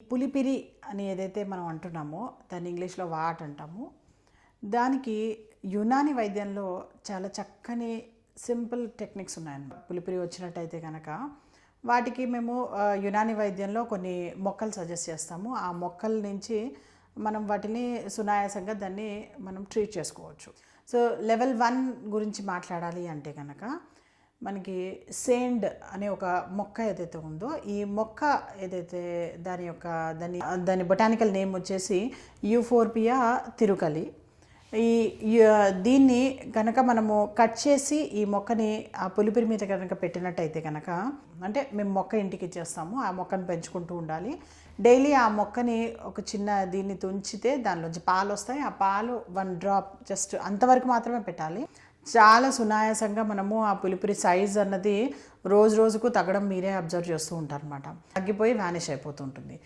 పులిపిరి అని ఏదైతే మనం అంటున్నామో దాన్ని ఇంగ్లీష్లో వాట్ అంటాము. దానికి యునాని వైద్యంలో చాలా చక్కని సింపుల్ టెక్నిక్స్ ఉన్నాయన్నమాట. పులిపిరి వచ్చినట్టయితే కనుక వాటికి మేము యునాని వైద్యంలో కొన్ని మొక్కలు సజెస్ట్ చేస్తాము. ఆ మొక్కల నుంచి మనం వాటిని సునాయాసంగా దాన్ని మనం ట్రీట్ చేసుకోవచ్చు. సో లెవెల్ వన్ గురించి మాట్లాడాలి అంటే కనుక మనకి సేండ్ అనే ఒక మొక్క ఏదైతే ఉందో ఈ మొక్క ఏదైతే దాని యొక్క దాని దాని బొటానికల్ నేమ్ వచ్చేసి యూఫోర్పియా తిరుకలి. ఈ ఈ- దీన్ని కనుక మనము కట్ చేసి ఈ మొక్కని ఆ పులిపిరి మీద కనుక పెట్టినట్టయితే కనుక అంటే మేము మొక్క ఇంటికి ఇచ్చేస్తాము ఆ మొక్కను పెంచుకుంటూ ఉండాలి. డైలీ ఆ మొక్కని ఒక చిన్న దీన్ని తుంచితే దానిలోంచి పాలు వస్తాయి. ఆ పాలు వన్ డ్రాప్ జస్ట్ అంతవరకు మాత్రమే పెట్టాలి. చాలా సునాయాసంగా మనము ఆ పులిపిరి సైజ్ అన్నది రోజు రోజుకు తగ్గడం మీరే అబ్జర్వ్ చేస్తూ ఉంటారనమాట తగ్గిపోయి వ్యానిష్ అయిపోతుంటుంది